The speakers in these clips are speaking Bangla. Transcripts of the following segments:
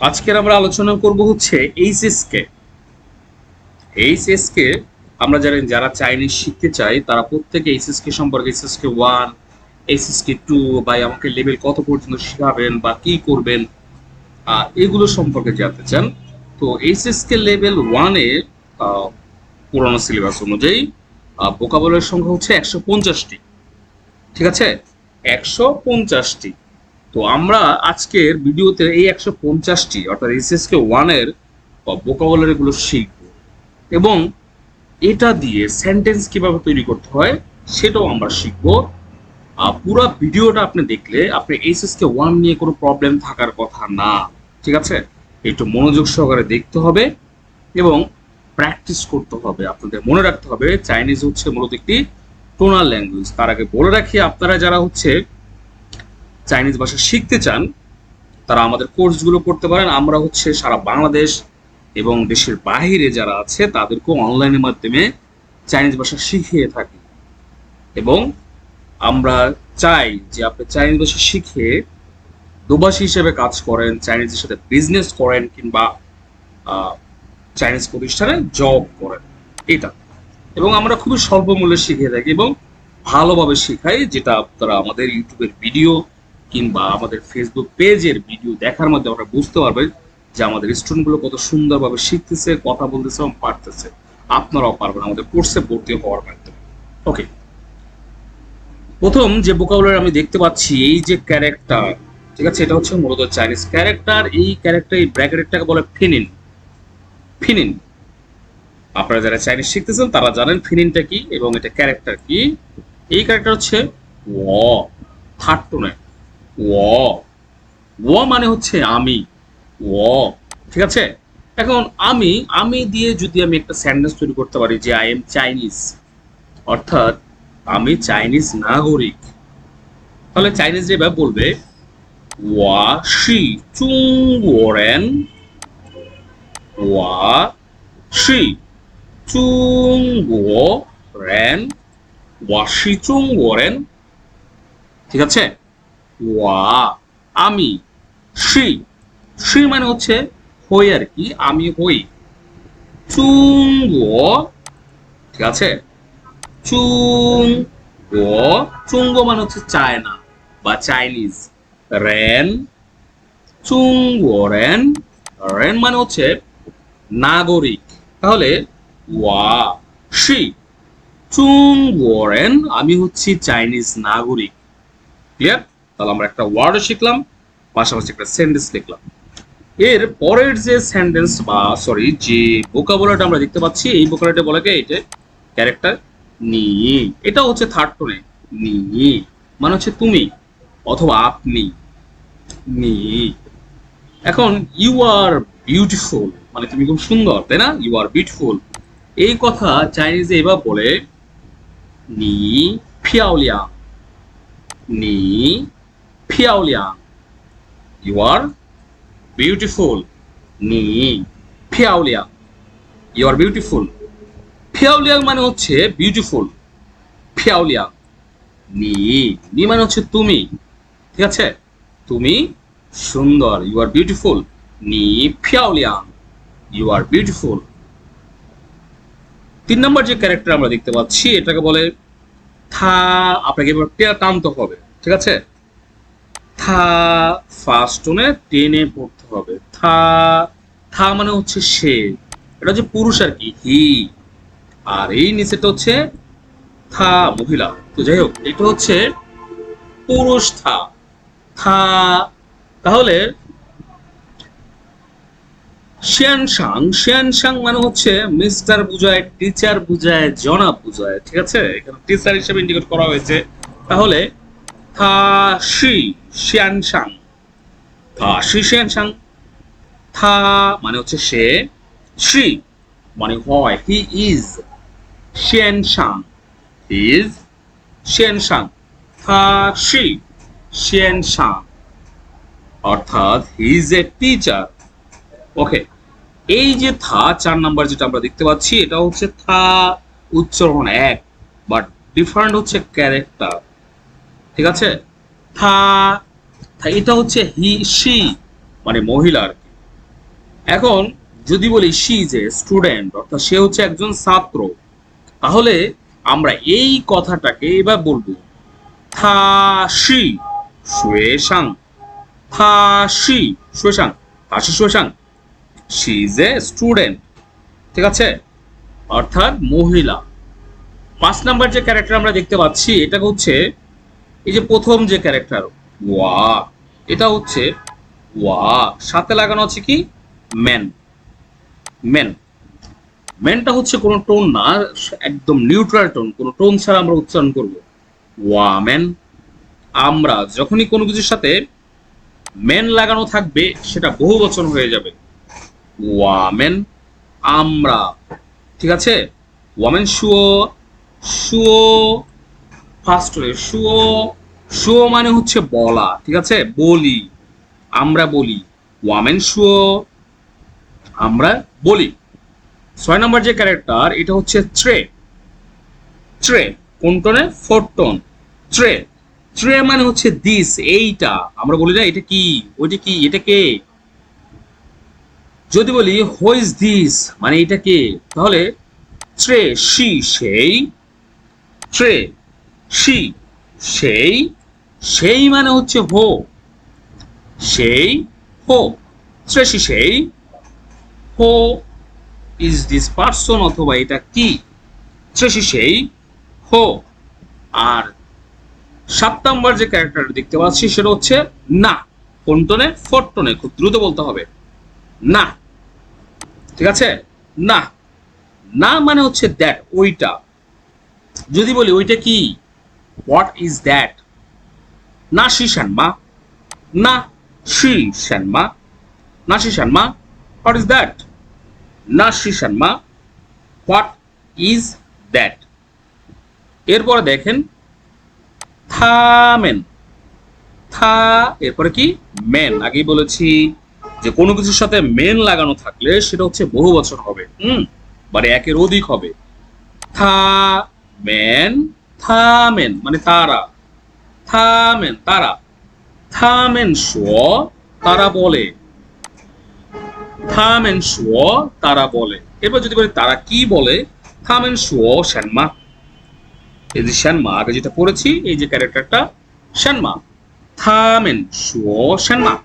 আজকের আমরা আলোচনা করব হচ্ছে এইচএস কে এইচএস কে আমরা জানেন যারা চাইনিজ শিখতে চাই তারা প্রত্যেকে এইচএস কে সম্পর্কে HS K one HS K two বা আমাকে লেভেল কত পর্যন্ত শিখাবেন বা কি করবেন এগুলো সম্পর্কে জানতে চান। তো এইচএসকে লেভেল ওয়ানে পুরোনো সিলেবাস অনুযায়ী বোকাবলের সংখ্যা হচ্ছে একশো পঞ্চাশটি। ঠিক আছে? একশো পঞ্চাশটি। তো আমরা আজকের ভিডিওতে এই একশো পঞ্চাশটি, অর্থাৎ এসএসকে ওয়ানের বোকাবলারি গুলো শিখব। এবং এটা দিয়ে সেন্টেন্স কীভাবে তৈরি করতে হয়, সেটাও আমরা শিখব। আর পুরো ভিডিওটা আপনি দেখলে, আপনি এসএসকে ওয়ান নিয়ে কোনো প্রবলেম থাকার কথা না, ঠিক আছে? একটু মনোযোগ সহকারে দেখতে হবে এবং প্র্যাকটিস করতে হবে। আপনাদের মনে রাখতে হবে চাইনিজ হচ্ছে মূলত একটি টোনাল ল্যাঙ্গুয়েজ তার আগে বলে রাখি, আপনারা যারা হচ্ছে চাইনিজ ভাষা শিখতে চান, তারা আমাদের কোর্সগুলো করতে পারেন। আমরা হচ্ছে সারা বাংলাদেশ এবং দেশের বাইরে যারা আছে, তাদেরকেও অনলাইনের মাধ্যমে চাইনিজ ভাষা শিখিয়ে থাকি। এবং আমরা চাই যে আপনি চাইনিজ ভাষা শিখে দুভাষী হিসেবে কাজ করেন, চাইনিজের সাথে বিজনেস করেন কিংবা চাইনিজ প্রতিষ্ঠানে জব করেন। এটা। এবং আমরা খুবই স্বল্প মূল্যে শিখিয়ে থাকি এবং ভালোভাবে শেখাই, যেটা আপনারা আমাদের ইউটিউবের ভিডিও কিংবা আমাদের ফেসবুক পেজের ভিডিও দেখার মধ্যে আমরা বুঝতে পারবেন যে আমাদের স্টুডেন্টগুলো কত সুন্দরভাবে শিখতেছে, কথা বলতেছে এবং পারতেছে। আপনারাও পারবেন আমাদের কোর্সে ভর্তি হওয়ার মাধ্যমে। ওকে প্রথম যে বোকাবুলারি আমি দেখতে পাচ্ছি, এই যে ক্যারেক্টার ঠিক আছে? এটা হচ্ছে মূলত চাইনিজ ক্যারেক্টার এই ক্যারেক্টার এই ব্র্যাকেটটাকে বলে ফিনিন। ফিনিন। আপনারা যারা চাইনিজ শিখতেছেন, তারা জানেন ফিনিনটা কি এবং এটা ক্যারেক্টার কি। এই ক্যারেক্টার হচ্ছে ও থার্ড টোনে ও। ও মানে হচ্ছে আমি। ও, ঠিক আছে? এখন আমি আমি দিয়ে যদি আমি একটা সেন্টেন্স তৈরি করতে পারি যে আই এম চাইনিজ অর্থাৎ আমি চাইনিজ নাগরিক, তাহলে চাইনিজ যেভাবে বলবে, ওয়া শি চুং ওয়া শি চুং রেন ওয়া শি চুং ঠিক আছে? ওয়া, আমি শ্রী শ্রী মানে হচ্ছে হই আর কি, আমি হই। চুং ঠিক আছে? চুং চুঙ্গ মানে হচ্ছে চায়না বা চাইনিজ। রেন চুং রেন। রেন মানে হচ্ছে নাগরিক। তাহলে, ওয়া শ্রী চুং রেন, আমি হচ্ছি চাইনিজ নাগরিক। ক্লিয়ার? তাহলে আমরা একটা ওয়ার্ড শিখলাম, পাশাপাশি একটা সেন্টেন্স লিখলাম। এর পরের যে সেন্টেন্স বা সরি যে ভোকাবুলারিটা আমরা দেখতে পাচ্ছি, এই ভোকাবুলারিটা বলে কি? এটা ক্যারেক্টার নি এটা হচ্ছে থার্ড টোনে নি মানে হচ্ছে তুমি, অথবা আপনি নি এখন ইউ আর বিউটিফুল মানে তুমি খুব সুন্দর, তাই না? ইউ আর বিউটিফুল এই কথা চাইনিজে এবার বলে নি ফিয়াওলিয়া নি ফিয়াওলিয়াং ইউ আর বিউটিফুল নি ফিয়াওলিয়াং ইউ আর বিউটিফুল ফিয়াওলিয়াং মানে হচ্ছে বিউটিফুল ফিয়াওলিয়াং নি নি মানে হচ্ছে তুমি। ঠিক আছে? তুমি সুন্দর। ইউ আর বিউটিফুল নি ফিয়াওলিয়াং ইউ আর বিউটিফুল তিন নম্বর যে ক্যারেক্টার আমরা দেখতে পাচ্ছি, এটাকে বলে থা, আপনাকে এবার টানতে হবে। ঠিক আছে? থা ফার্স্ট টোনে টেনে পড়তে হবে। থা থা মানে হচ্ছে সে। এটা হচ্ছে পুরুষ আর কি, হি। আর এই নিচেটা হচ্ছে থা, মহিলা। তো যাই হোক, এটা হচ্ছে পুরুষ থা। থা, তাহলে শিয়ানসাং। শিয়ানসাং মানে হচ্ছে মিস্টার বুঝায়, টিচার বুঝায়, জনাব বুঝায়। ঠিক আছে? এখানে টিচার হিসেবে ইন্ডিকেট করা হয়েছে। তাহলে থা, শি। শিয়ানসাং থা শি শিয়ানসাং থা মানে হচ্ছে সে। শ্রী মানে হয়। হি ইজ শিয়ানসাং হি ইজ শিয়ানসাং থা শি শিয়ানসাং অর্থাৎ হি ইজ এ টিচার ওকে এই যে থা চার নাম্বার যেটা আমরা দেখতে পাচ্ছি এটা হচ্ছে থা উচ্চারণ এক বাট ডিফারেন্ট হচ্ছে ক্যারেক্টার ঠিক আছে? থা- এটা হচ্ছে হি সি মানে মহিলার এখন যদি বলি সি এ স্টুডেন্ট অর্থাৎ সে হচ্ছে একজন ছাত্র, তাহলে আমরা এই কথাটাকে এবার বলব। থা শি শুয়ে সাং থা শি শুয়ে থা শি শুয়ে শি ইজ এ স্টুডেন্ট ঠিক আছে? অর্থাৎ মহিলা। পাঁচ নাম্বার যে ক্যারেক্টার আমরা দেখতে পাচ্ছি এটা হচ্ছে এই যে প্রথম যে ক্যারেক্টার ওয়া। এটা হচ্ছে ওয়া সাথে লাগানো আছে কি? ম্যান। ম্যান। ম্যানটা হচ্ছে কোনো টোন না, একদম নিউট্রাল টোন, কোনো টোন ছাড়া আমরা উচ্চারণ করব। ওয়া ম্যান। আমরা যখনই কোনো কিছুর সাথে ম্যান লাগানো থাকবে, সেটা বহু বচন হয়ে যাবে। ওয়ামেন আমরা, ঠিক আছে? ওয়ামেন শুয়ো শুয়ো, ফার্স্ট শুয়ো শুয়ো মানে হচ্ছে বলা, ঠিক আছে? বলি। আমরা বলি। ওয়ামেন শো আমরা বলি। ছয় নম্বর যে ক্যারেক্টার, এটা হচ্ছে ট্রে ট্রে কোন টোনে? Four tone. ট্রে ট্রে মানে হচ্ছে দিস এইটা। আমরা বলি না, এটা কি? ওইটা কি? এটা কে? যদি বলি হো ইজ দিস মানে এটা কে? তাহলে ট্রে সি সেই। ট্রে সি সেই। সেই মানে হচ্ছে হো সেই হো সি সেই হো ইজ দিস পার্সন অথবা এটা কি? সি সেই হো আর সাত নম্বর যে ক্যারেক্টারটা দেখতে পাচ্ছি সেটা হচ্ছে না। কোন টোনে ফোর টোনে খুব দ্রুত বলতে হবে। না। ঠিক আছে? না। না মানে হচ্ছে দ্যাট ওইটা। যদি বলি ওইটা কি? হোয়াট ইজ দ্যাট না শি মা না শি মা না শি মা হোয়াট ইজ দ্যাট না শি মা হোয়াট ইজ দ্যাট এরপরে দেখেন থামেন থা, এরপরে কি? মেন, আগেই বলেছি যে কোনো কিছুর সাথে মেন লাগানো থাকলে সেটা হচ্ছে বহু বছর হবে, হুম? মানে একের অধিক হবে। থা মেন থামেন মানে তারা। থামেন, তারা। থামেন শো তারা বলে। থামেন শো তারা বলে। এরপর যদি তারা কি বলে, থামেন শো শ্যানমা। এই যে শ্যানমা, আগে যেটা পড়েছি, এই যে ক্যারেক্টারটা, শ্যানমা। থামেন শো শ্যানমা।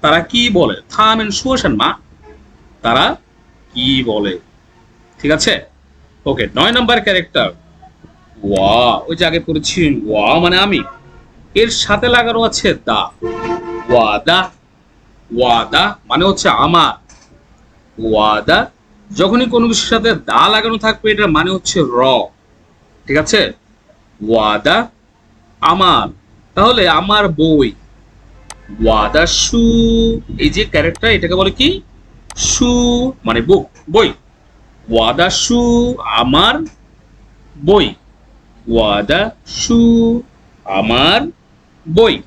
তারা কি বলে? থামেন শো শ্যানমা। তারা কি বলে? ঠিক আছে? ওকে, নয় নাম্বার ক্যারেক্টার। ওয়া, ওই যে আগে পড়েছি, ওয়া মানে আমি। এর সাথে লাগানো আছে দা। ওয়াদা। ওয়াদা মানে হচ্ছে আমার। ওয়াদা, যখনই কোনো কিছুর সাথে দা লাগানো থাকবে, এটার মানে হচ্ছে র। ঠিক আছে? ওয়াদা, আমার। তাহলে আমার বই। ওয়াদা, সু। এই যে ক্যারেক্টার, এটাকে বলে কি? সু মানে বুক বই। ওয়াদা, সু, আমার বই। ওয়াদা, সু, আমার বই।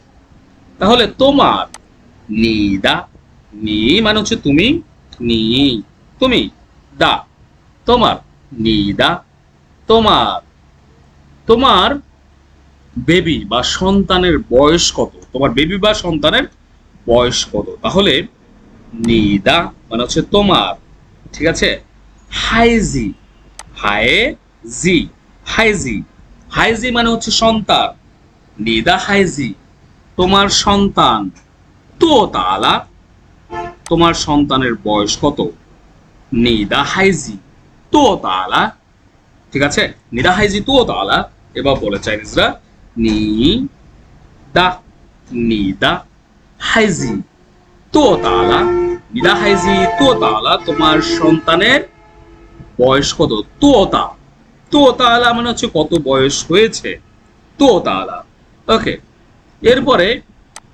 তাহলে তোমার। নিদা নি মানে হচ্ছে তুমি। নি, তুমি। দা। তোমার। নিদা তোমার। তোমার বেবি বা সন্তানের বয়স কত? তোমার বেবি বা সন্তানের বয়স কত? তাহলে নিদা মানে হচ্ছে তোমার। ঠিক আছে? হাইজি হায়ে জি। হাইজি হাইজি মানে হচ্ছে সন্তান। নিদা হাইজি, তোমার সন্তান তো তালা তোমার সন্তানের বয়স কত? নিদা হাইজি তো তালা ঠিক আছে? নিদা হাইজি তো তালা এবার বলে চাইনিজরা নি দা নিদা হাইজি তো তালা নিদা হাইজি তো তালা তোমার সন্তানের বয়স কত? তো তা। তো তালা মানে হচ্ছে কত বয়স হয়েছে? তো তালা ওকে এরপরে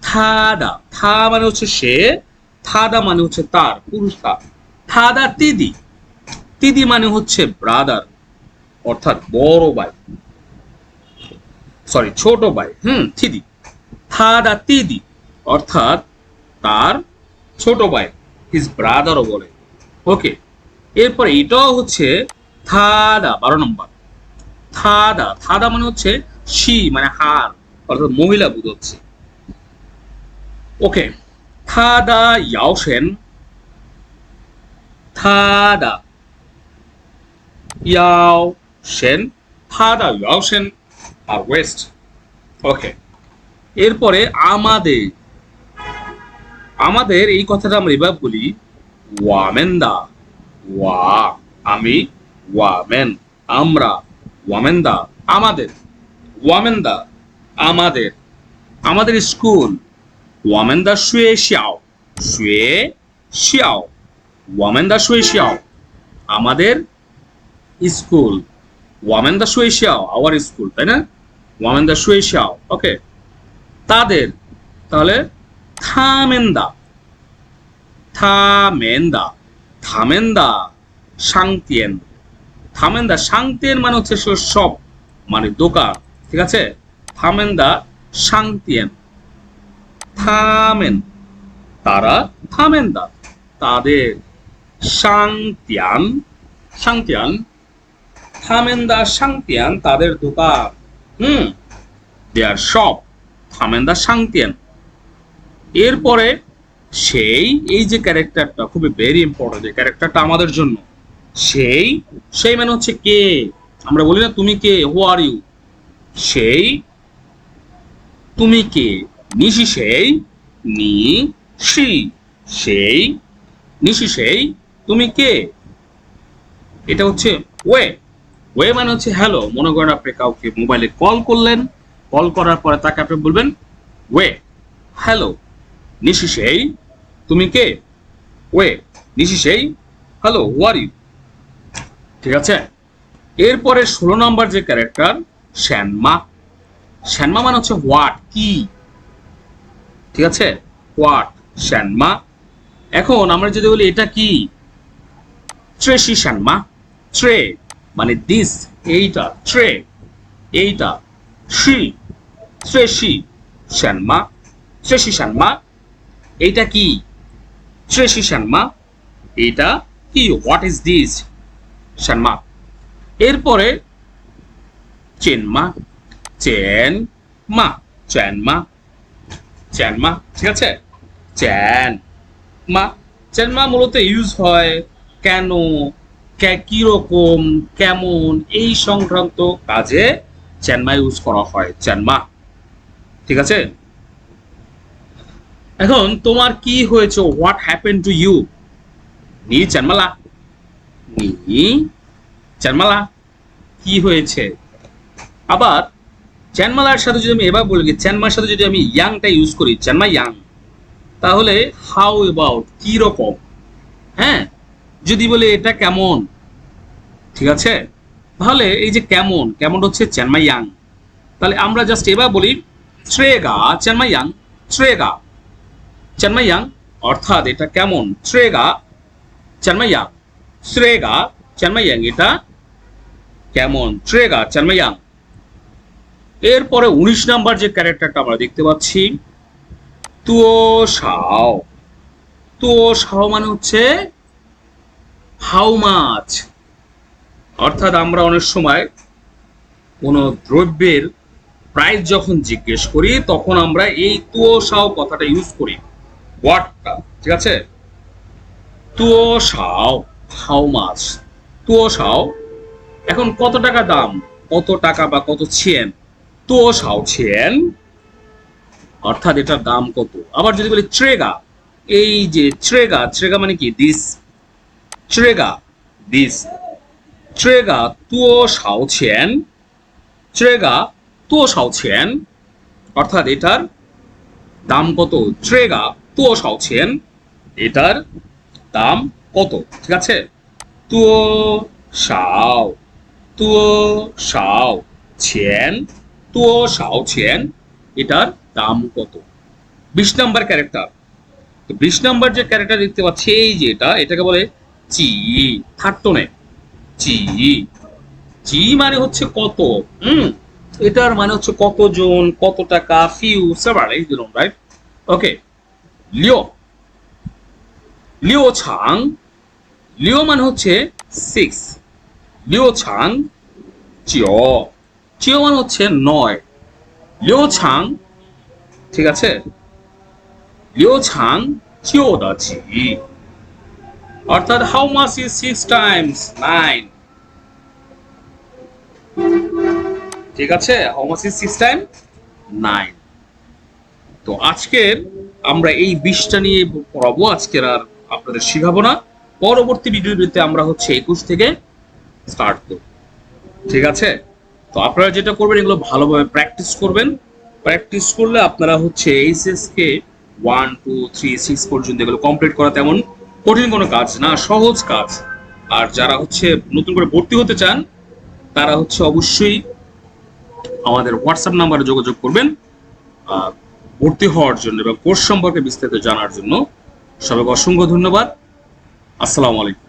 থাদা থা মানে হচ্ছে সে থাদা মানে হচ্ছে তার, পুরুষ তা থাদা তিদি। তিদি মানে হচ্ছে ব্রাদার অর্থাৎ বড় ভাই। সরি ছোট ভাই। হুম থিদি থাদা তিদি, অর্থাৎ তার ছোট ভাই হিজ ব্রাদারও বলে। ওকে এরপরে এটাও হচ্ছে থাদা বারো নম্বর। থাদা থাদা মানে হচ্ছে শি মানে হার। অর্থাৎ মহিলা বুঝাচ্ছে ওকে থাদা ইয়াওসেন থাদা ইয়াও সেন থাদা ইয়াও সেন আর ওয়েস্ট। ওকে এরপরে আমাদের আমাদের এই কথাটা আমরা এবার বলি ওয়ামেন দা ওয়া, আমি ওয়ামেন, আমরা ওয়ামেন দা আমাদের ওয়ামেন দা আমাদের আমাদের স্কুল। ওয়ামেন্দা শুয়ে শিয়াও শুয়ে শিয়াও, ওয়ামেন্দা শুয়ে শিয়াও, আমাদের স্কুল। ওয়ামেন্দা শুয়ে শিয়াও আওয়ার স্কুল তাই না? ওয়ামেন্দা শুয়ে শিয়াও ওকে তাদের, তাহলে থামেন্দা থামেন্দা থামেন্দা শাংতিয়ান থামেন্দা শাংতিয়ান মানে হচ্ছে সব মানে দোকান, ঠিক আছে? থামেন্দা শাংতিয়ান থামেন। তারা থামেন্দা। তাদের শাংতিয়ান শাংতিয়ান থামেন্দা শাংতিয়ান তাদের দোকান। হুম দেয়ার সব থামেন্দা শাংতিয়ান এরপরে সেই, এই যে ক্যারেক্টারটা খুবই ভেরি ইম্পর্টেন্ট এই ক্যারেক্টারটা আমাদের জন্য। সেই সেই মানে হচ্ছে কে? আমরা বলি না তুমি কে হু আর ইউ সেই তুমি কে? নিশি সেই, নি সি সেই, নিশি সেই, তুমি কে? এটা হচ্ছে ওয়ে। ওয়ে মানে হচ্ছে হ্যালো মনে করেন আপনি কাউকে মোবাইলে কল করলেন কল করার পরে তাকে আপনি বলবেন ওয়ে। হ্যালো নিশি সেই, তুমি কে? ওয়ে, নিশি সেই হ্যালো ওয়ার ইউ ঠিক আছে? এরপরে ষোলো নম্বর যে ক্যারেক্টার শ্যানমা শ্যানমা মানে হচ্ছে হোয়াট কি? ঠিক আছে? হোয়াট শ্যানমা। এখন আমরা যদি বলি এটা কি? ট্রেসি শ্যানমা ট্রে মানে দিস এইটা ট্রে এইটা শি ট্রেসি শ্যানমা ট্রেসি শ্যানমা এইটা কি? ট্রেসি শ্যানমা এইটা কি? হোয়াট ইজ দিস শ্যানমা এরপরে চেনমা চেন মা চেনমা চেনমা ঠিক আছে? চেন মা চেনমা মূলত ইউজ হয় কেন কীরকম, কেমন, এই সংক্রান্ত কাজে চেনমা ইউজ করা হয় চেনমা ঠিক আছে? এখন তোমার কি হয়েছে? হোয়াট হ্যাপেন টু ইউ নি চেনমালা নি চেনমালা কি হয়েছে? আবার চ্যানমালার সাথে যদি আমি এবার বলি চ্যানমার সাথে যদি আমি ইয়াংটা ইউজ করি চ্যানমা ইয়াং, তাহলে হাউ অ্যাবাউট কি রকম হ্যাঁ? যদি বলে এটা কেমন? ঠিক আছে? তাহলে এই যে কেমন কেমন হচ্ছে চ্যানমা ইয়াং। তাহলে আমরা জাস্ট এবার বলি শ্রেগা চ্যানমা ইয়াং শ্রেগা চ্যানমা ইয়াং, অর্থাৎ এটা কেমন? শ্রেগা চ্যানমা ইয়াং। শ্রেগা চ্যানমা ইয়াং, এটা কেমন? ট্রেগা চানমাইয়াং এরপরে উনিশ নাম্বার যে ক্যারেক্টারটা আমরা দেখতে পাচ্ছি তুও সাও। তুও সাও মানে হচ্ছে হাউ মাছ। অর্থাৎ আমরা অনেক সময় কোনো দ্রব্যের প্রাইস যখন জিজ্ঞেস করি, তখন আমরা এই তুও সাও কথাটা ইউজ করি। ওয়াটটা ঠিক আছে? তুও সাও, হাউ মাছ। তুও সাও, এখন কত টাকা দাম? কত টাকা বা কত ছিয়েন তো সাও ছিয়েন অর্থাৎ এটার দাম কত আবার যদি বলি ট্রেগা এই যে ট্রেগা ট্রেগা মানে কি দিস ট্রেগা দিস ট্রেগা তুও সাও ছিয়েন ট্রেগা তুও সাও ছিয়েন অর্থাৎ এটার দাম কত ট্রেগা তুও সাও ছিয়েন এটার দাম কত ঠিক আছে তুও সাও 多少钱 তুও শাও ছেন এটার দাম কত? বিশ নাম্বার ক্যারেক্টার তো বিশ নাম্বার যে ক্যারেক্টার দেখতে পাচ্ছি, এই যে এটা, এটাকে বলে চি থার্টনে চি চি মানে হচ্ছে কত? হুম, এটার মানে হচ্ছে কতজন, কত টাকা ফিউ সেভার এই ধরুন রাইট ওকে লিও। লিও ছাং। লিও মানে হচ্ছে সিক্স লিও ছাং চিও চিও মানে হচ্ছে নয়। লিও ছাং, ঠিক আছে? লিও ছাং চিও দা অর্থাৎ how much is six times nine ঠিক আছে? How much is six time nine তো আজকের আমরা এই বিশটা নিয়ে পড়াবো। আজকের আর আপনাদের শিখাবো না। পরবর্তী ভিডিওতে আমরা হচ্ছে একুশ থেকে স্টার্ট করব। ঠিক আছে? তো আপনারা যেটা করবেন, এগুলো ভালোভাবে প্র্যাকটিস করবেন। প্র্যাকটিস করলে আপনারা হচ্ছে HS K one two three six পর্যন্ত এগুলো কমপ্লিট করা তেমন কঠিন কোনো কাজ না, সহজ কাজ। আর যারা হচ্ছে নতুন করে ভর্তি হতে চান, তারা হচ্ছে অবশ্যই আমাদের হোয়াটসঅ্যাপ নাম্বারে যোগাযোগ করবেন ভর্তি হওয়ার জন্য এবং কোর্স সম্পর্কে বিস্তারিত জানার জন্য। সবাইকে অসংখ্য ধন্যবাদ। আসসালামু আলাইকুম।